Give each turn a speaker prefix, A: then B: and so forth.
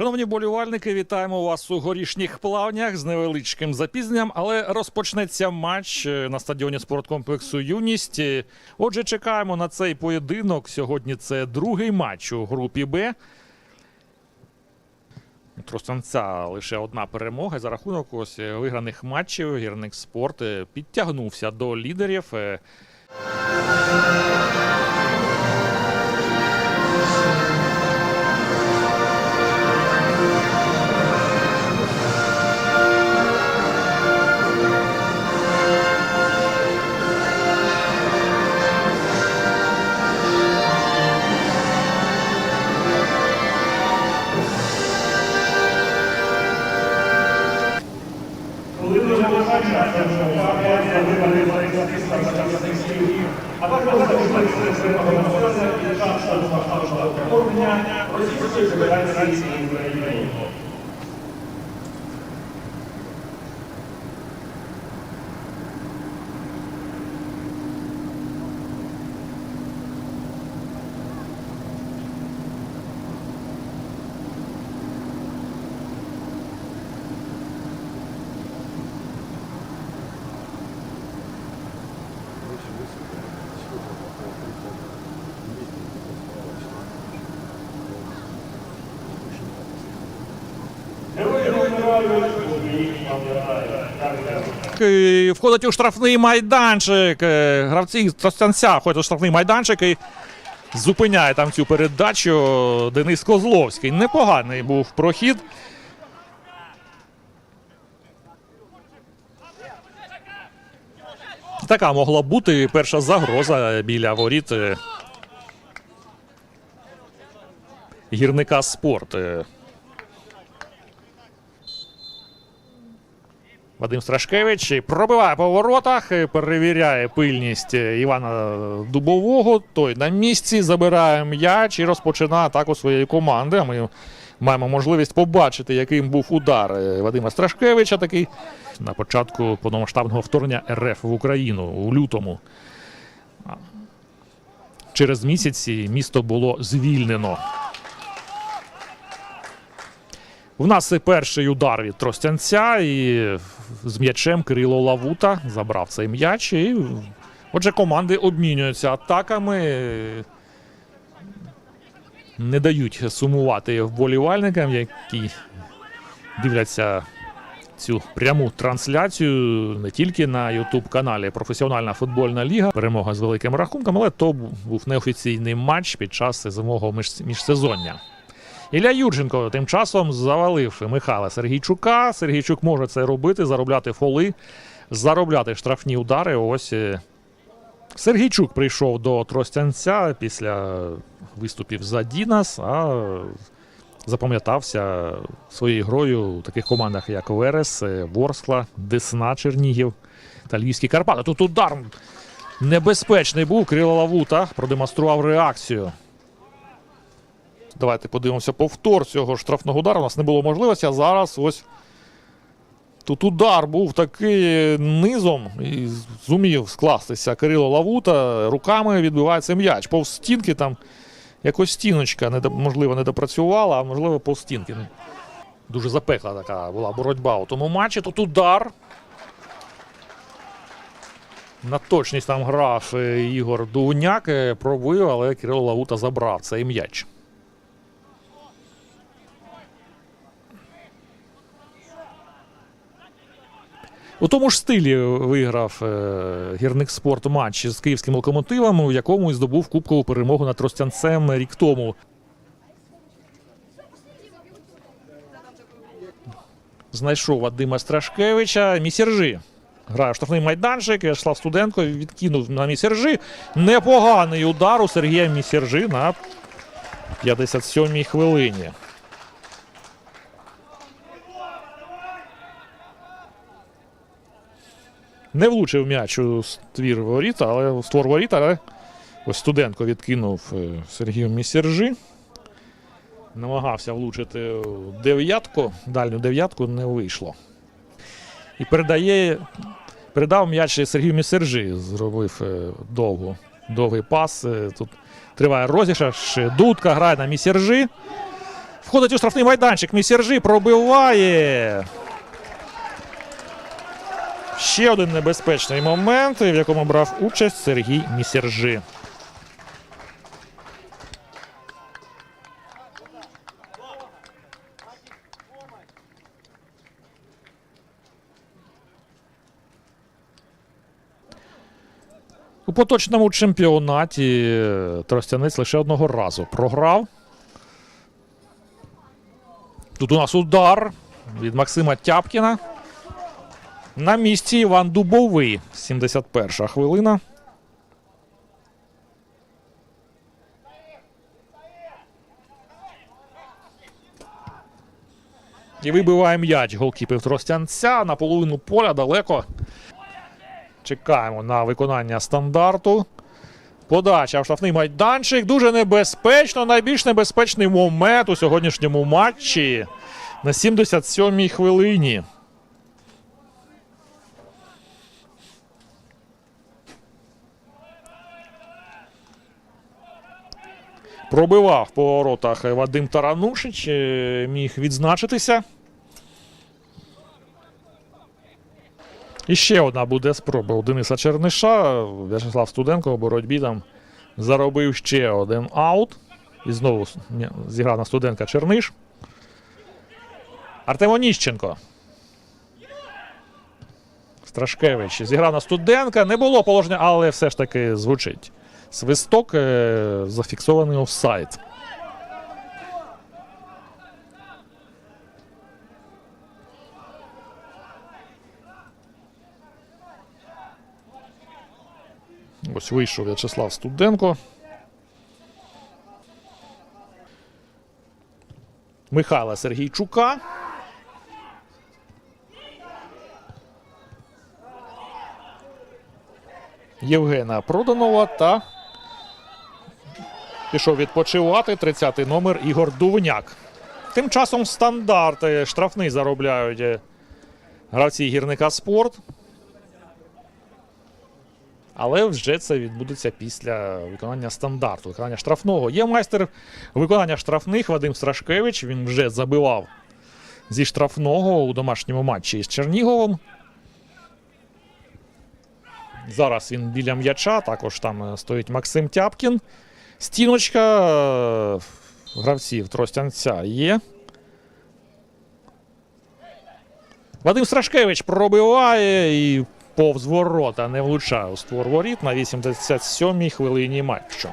A: Шановні болівальники, вітаємо вас у горішніх плавнях з невеличким запізненням, але розпочнеться матч е, на стадіоні спорткомплексу Юність. Е, Отже, чекаємо на цей поєдинок. Сьогодні це другий матч у групі Б. У Тростянця лише одна перемога за рахунок ось е, виграних матчів. Гірник спорт підтягнувся до лідерів.
B: Захисників, а також захисників перемоги
A: Входить у штрафний майданчик. Е, Гравці Тростянця входять у штрафний майданчик і зупиняє там цю передачу Денис Козловський. Непоганий був прохід. Така могла бути перша загроза біля воріт е, гірника спорт. Вадим Страшкевич пробиває по воротах, перевіряє пильність е, Івана Дубового. Той на місці забирає м'яч і розпочинає атаку своєї команди. Ми маємо можливість побачити, яким був удар е, Вадима Страшкевича. Такий на початку повномасштабного вторгнення РФ в Україну у лютому. Через місяці місто було звільнено. У нас і перший удар від Тростянця, і з м'ячем Кирило Лавута забрав цей м'яч. І, отже, команди обмінюються атаками. Не дають сумувати вболівальникам, які дивляться цю пряму трансляцію не тільки на youtube каналі Професіональна футбольна ліга. Перемога з великим рахунком, але то був неофіційний матч під час зимового між- міжсезоння. Ілля Юрченко тим часом завалив Михайла Сергійчука. Сергійчук може це робити, заробляти фоли, заробляти штрафні удари. Ось е, Сергійчук прийшов до Тростянця після виступів за Дінас, а запам'ятався своєю грою у таких командах, як Верес, е, Ворскла, Десна Чернігів та Львівські Карпати. Тут удар небезпечний був. Кирило Лавута продемонстрував реакцію. Давайте подивимося повтор цього штрафного удару. У нас не було можливості, а зараз ось тут удар був такий низом і зумів скластися Кирило Лавута. Руками відбивається м'яч. Повз стінки там якось стіночка можливо не допрацювала, а можливо повз стінки. Дуже запекла така була боротьба у тому матчі. Тут удар. На точність там грав е, Ігор Дуняк, е, пробив, але Кирило Лавута забрав цей м'яч. У тому ж стилі виграв е, гірник спорт матч з київським локомотивом, у якому і здобув кубкову перемогу над Тростянцем рік тому. Знайшов Вадима Страшкевича. Місержі. Грає в штрафний майданчик. В'ячеслав Студенко відкинув на місержі. Непоганий удар у Сергія Місержі на 57-й хвилині. Не влучив м'яч у ствір воріт, але створ воріт, але ось Студенко відкинув е, Сергію Місержі. Намагався влучити дев'ятку, дальню дев'ятку не вийшло. І передає, передав м'яч Сергію Місержі. Зробив е, довгу, довгий пас. Е, Тут триває розіграш. Дудка грає на Місержі. Входить у штрафний майданчик. Місержі пробиває. Ще один небезпечний момент, в якому брав участь Сергій Місержи. У поточному чемпіонаті е, Тростянець лише одного разу програв. Тут у нас удар від Максима Тяпкіна. На місці Іван Дубовий. 71 хвилина. І вибиває м'яч голкіпер Тростянця на половину поля далеко. Чекаємо на виконання стандарту. Подача в штрафний майданчик. Дуже небезпечно. Найбільш небезпечний момент у сьогоднішньому матчі на 77-й хвилині. Пробивав по воротах Вадим Таранушич, е, міг відзначитися. І ще одна буде спроба у Дениса Черниша. В'ячеслав Студенко у боротьбі там заробив ще один аут. І знову зіграв на Студенка Черниш. Артем Оніщенко. Страшкевич зіграв на Студенка. Не було положення, але все ж таки звучить. Свисток е, зафіксований офсайд. Ось вийшов В'ячеслав Студенко. Михайла Сергійчука. Євгена Проданова та пішов відпочивати 30-й номер Ігор Дувняк. Тим часом стандарти штрафний заробляють е, гравці гірника спорт. Але вже це відбудеться після виконання стандарту, виконання штрафного. Є майстер виконання штрафних Вадим Страшкевич. Він вже забивав зі штрафного у домашньому матчі із Черніговом. Зараз він біля м'яча. Також там е, стоїть Максим Тяпкін. Стіночка е, гравців Тростянця є. Вадим Страшкевич пробиває і повз ворота не влучає у створ воріт на 87-й хвилині матчу.